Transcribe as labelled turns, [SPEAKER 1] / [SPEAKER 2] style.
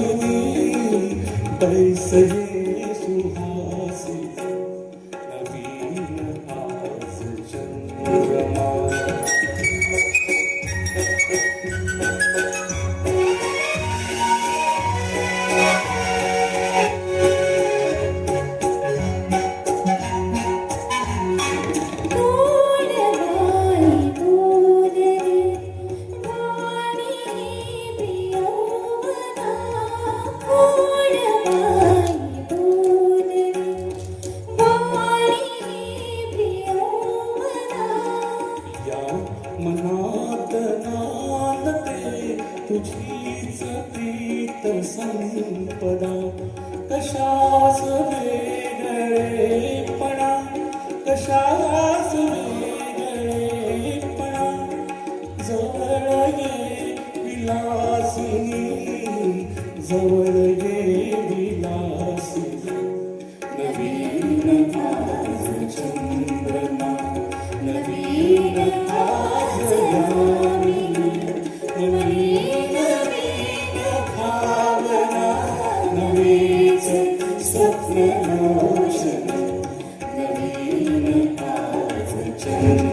[SPEAKER 1] सुहासिनी बैसये सुहासिनी नवीन आज चंद्रमा नांदते तुझीच प्रीत संपदा. कशास वेगळेपणा कशास वेगळेपणा जवळ ये विलासिनी जवळ ये विलासिनी. नवीन चंद्र Thank you.